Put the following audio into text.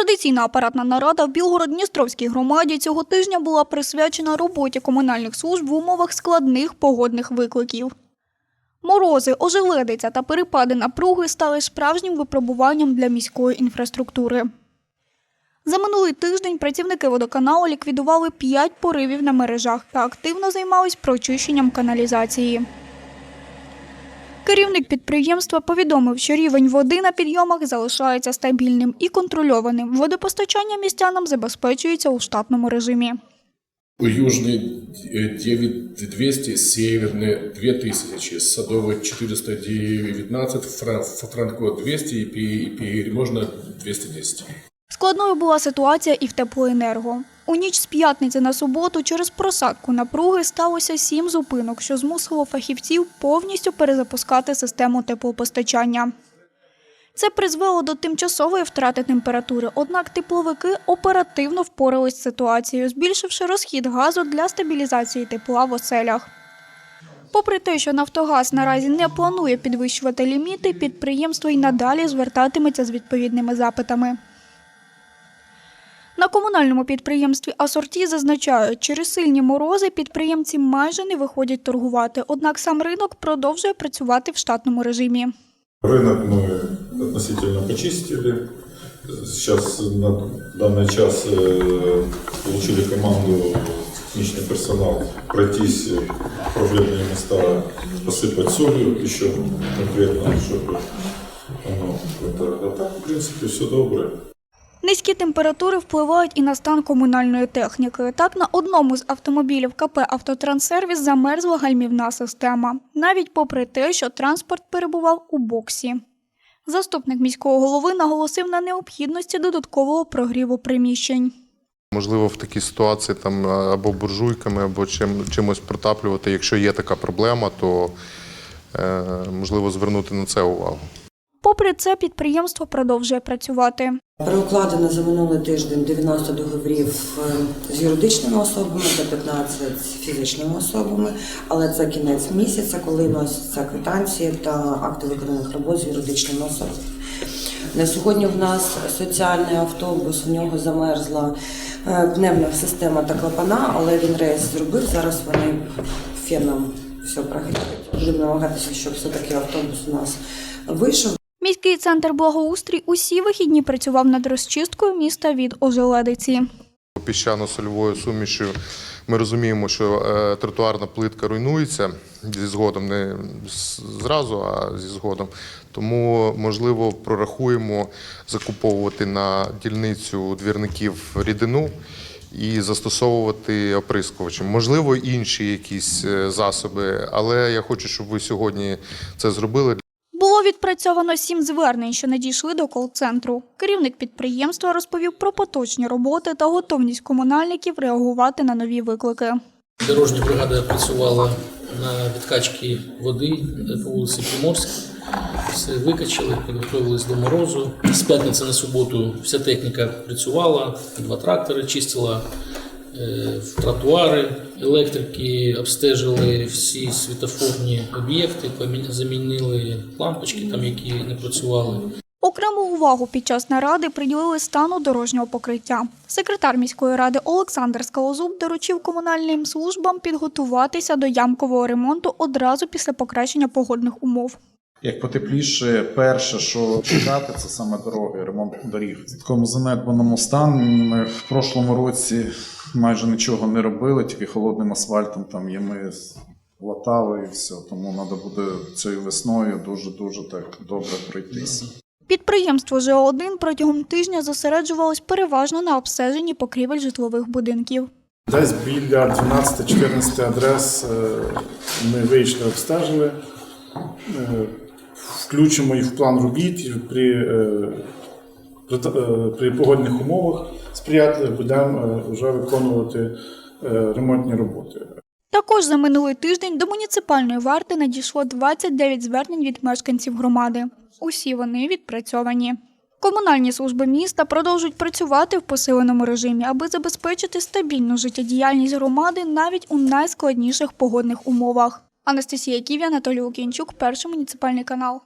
Традиційна апаратна нарада в Білгород-Дністровській громаді цього тижня була присвячена роботі комунальних служб в умовах складних погодних викликів. Морози, ожеледиця та перепади напруги стали справжнім випробуванням для міської інфраструктури. За минулий тиждень працівники водоканалу ліквідували 5 поривів на мережах та активно займались прочищенням каналізації. Керівник підприємства повідомив, що рівень води на підйомах залишається стабільним і контрольованим. Водопостачання містянам забезпечується у штатному режимі. Южный э, 9200, Северный 2000, Садовый 419, Фра- Франко 200 и Пе- и Переможна 210. Складною була ситуація і в теплоенерго. У ніч з п'ятниці на суботу через просадку напруги сталося сім зупинок, що змусило фахівців повністю перезапускати систему теплопостачання. Це призвело до тимчасової втрати температури, однак тепловики оперативно впорались з ситуацією, збільшивши розхід газу для стабілізації тепла в оселях. Попри те, що Нафтогаз наразі не планує підвищувати ліміти, підприємство й надалі звертатиметься з відповідними запитами. На комунальному підприємстві Асорті зазначають, через сильні морози підприємці майже не виходять торгувати, однак сам ринок продовжує працювати в штатному режимі. Рынок мы относительно почистили. Сейчас на данный час э, получили команду техничный персонал пройтись э, проблемные места, посыпать солью еще конкретно, чтобы оно это, а так, в принципе, все добре. Низькі температури впливають і на стан комунальної техніки. Так, на одному з автомобілів КП «Автотранссервіс» замерзла гальмівна система, навіть попри те, що транспорт перебував у боксі. Заступник міського голови наголосив на необхідності додаткового прогріву приміщень. Можливо, в такій ситуації там або буржуйками, або чим, чимось протаплювати. Якщо є така проблема, то е, можливо звернути на це увагу. Попри це, підприємство продовжує працювати. Переукладено за минулий тиждень 90 договорів е, з юридичними особами та 15 з фізичними особами, але це кінець місяця, коли носяться квитанції та акти виконаних робот з юридичними особами. На сьогодні в нас соціальний автобус, в нього замерзла е, пневма система та клапана, але він рейс зробив. Зараз вони феном все прогрівають. Будемо намагатися, щоб все-таки автобус у нас вийшов. Міський центр благоустрій усі вихідні працював над розчисткою міста від ожеледиці. Піщано-сольовою сумішю ми розуміємо, що е, тротуарна плитка руйнується зі згодом, не зразу, а зі згодом. Тому, можливо, прорахуємо закуповувати на дільницю двірників рідину і застосовувати оприскувачі. Можливо, інші якісь е, засоби, але я хочу, щоб ви сьогодні це зробили. Відпрацьовано сім звернень, що надійшли до кол-центру. Керівник підприємства розповів про поточні роботи та готовність комунальників реагувати на нові виклики. Дорожня бригада працювала на відкачці води по вулиці Приморській. Все викачали, підготовились до морозу. З п'ятниці на суботу вся техніка працювала, два трактори чистила е, тротуари, електрики обстежили всі світофорні об'єкти, замінили лампочки, там, які не працювали. Окрему увагу під час наради приділили стану дорожнього покриття. Секретар міської ради Олександр Скалозуб доручив комунальним службам підготуватися до ямкового ремонту одразу після покращення погодних умов. Як потепліше, перше, що чекати, це саме дороги, ремонт доріг. В такому занедбаному стані ми в прошлому році майже нічого не робили, тільки холодним асфальтом там ями латали і все. Тому треба буде цією весною дуже-дуже так добре пройтися. Підприємство ЖО1 протягом тижня зосереджувалось переважно на обстеженні покрівель житлових будинків. Десь біля 12-14 адрес е, ми вийшли, обстежили. Включимо їх в план робіт при, е, при, е, при погодних умовах сприятливих будемо е, вже виконувати ремонтні роботи. Також за минулий тиждень до муніципальної варти надійшло 29 звернень від мешканців громади. Усі вони відпрацьовані. Комунальні служби міста продовжують працювати в посиленому режимі, аби забезпечити стабільну життєдіяльність громади навіть у найскладніших погодних умовах. Анастасія Ківі, Анатолій Лукінчук, перший муніципальний канал.